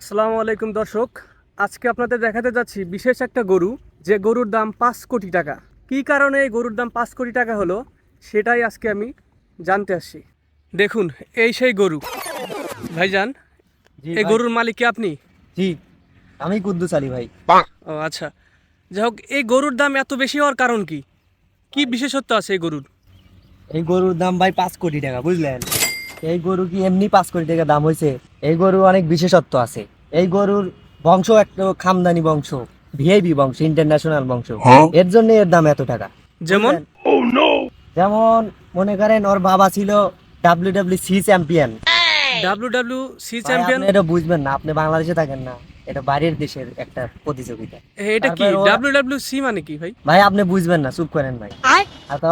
আসসালামু আলাইকুম দর্শক। আজকে আপনাদের দেখাতে যাচ্ছি বিশেষ একটা গরু যে গরুর দাম পাঁচ কোটি টাকা। কী কারণে এই গরুর দাম পাঁচ কোটি টাকা হলো সেটাই আজকে আমি জানতে আসছি। দেখুন এই সেই গরু। ভাইজান এই গরুর মালিক কি আপনি? জি আমি কুদ্দুস আলী ভাই। ও আচ্ছা। যাই হোক এই গরুর দাম এত বেশি হওয়ার কারণ কি? কি বিশেষত্ব আছে এই গরুর? এই গরুর দাম ভাই পাঁচ কোটি টাকা বুঝলেন? এই গরু কি এমনি পাঁচ কোটি টাকা দাম হয়েছে এই গরু অনেক বিশেষত্ব আছে। এই গরুর বংশ একটা খামদানি বংশ ভিআইপি বংশ ইন্টারন্যাশনাল বংশ। এর জন্য এর দাম এত টাকা। যেমন? যেমন মনে করেন ওর বাবা ছিল W W C champion W W C champion এটা বুঝবেন না আপনি বাংলাদেশে থাকেন না। এটা বাইরের দেশের একটা প্রতিযোগিতা। এটা কি ডাব্লিউ ডাব্লিউ সি মানে কি ভাই? ভাই আপনি বুঝবেন না চুপ করেন ভাই।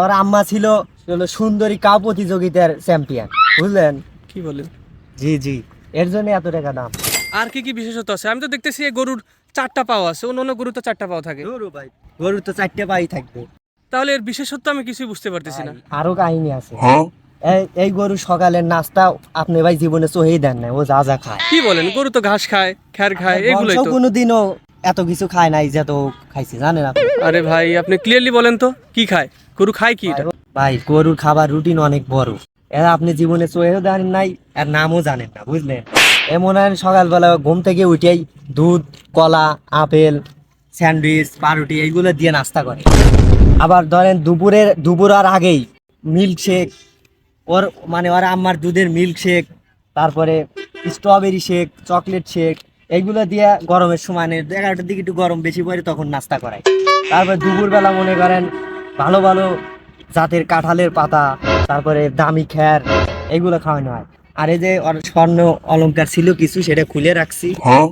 আর আম্মা ছিল হলো সুন্দরী কাউ প্রতিযোগিতার চ্যাম্পিয়ন। বুঝলেন? কি বলেন? জি জি। এর জন্য এত টাকা দাম। আর কি কি বিশেষত্ব আছে? আমি তো দেখতেছি এই গরুর চারটা পাও আছে। অন্য অন্য গরু তো চারটা পাও থাকে। গরু ভাই গরুর তো চারটে পাই থাকবে। তাহলে এর বিশেষত্ব আমি কিছুই বুঝতে পারতেছি না। আরও কাহিনী আছে। এই এই গরু সকালের নাস্তা আপনি ভাই জীবনে চোহেই দেন না ও যা যা খায়। কি বলেন? গরু তো ঘাস খায় খ্যার খায় এগুলোই তো। কোনোদিনও এত কিছু খায় নাই যত খাইছে জানেন আপনি? আরে ভাই আপনি ক্লিয়ারলি বলেন তো কি খায়? গরু খায় কি এটা? ভাই, গরুর খাবার রুটিন অনেক বড়। এরা আপনি জীবনে চোহেও জানেন নাই, আর নামও জানেন না, বুঝলেন? এমন হয় সকালবেলা ঘুম থেকে উঠেই দুধ, কলা, আপেল, স্যান্ডউইচ, পাউরুটি এইগুলো দিয়ে নাস্তা করে। আবার ধরেন দুপুরের, দুপুর আর আগেই মিল্কশেক ওর মানে ওর আম্মার দুধের মিল্কশেক তারপরে স্ট্রবেরি শেক চকলেট শেক এইগুলো দিয়ে গরমের সময় মানে এগারোটার দিকে একটু গরম বেশি পড়ে তখন নাস্তা করায়। তারপর দুপুরবেলা মনে করেন ভালো ভালো জাতের কাঁঠালের পাতা তারপরে দামি খ্যার এগুলো খাওয়ানো হয় আর এই যে স্বর্ণ অলংকার ছিল কিছু সেটা খুলে রাখছি।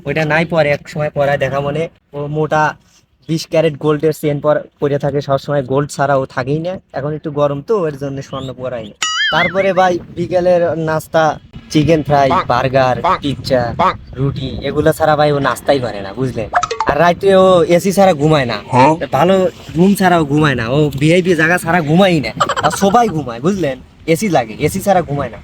ওইটা নাই পরে এক সময় পরায় দেখা মনে ও মোটা বিশ ক্যারেট গোল্ডের চেন পরে থাকে সবসময় গোল্ড ছাড়া ও থাকেই না। এখন একটু গরম তো এর জন্য স্বর্ণ পরাই না। তারপরে ভাই বিকেলের নাস্তা চিকেন ফ্রাই বার্গার পিৎজা রুটি এগুলো ছাড়া ভাই ও নাস্তাই পারে না বুঝলেন? আর রাতে ও এসি ছাড়া ঘুমায় না। ভালো ঘুম ছাড়াও ঘুমায় না। ও ভিআইপি জায়গা ছাড়া ঘুমাই না। আর সবাই ঘুমায় বুঝলেন? এসি লাগে এসি ছাড়া ঘুমায় না।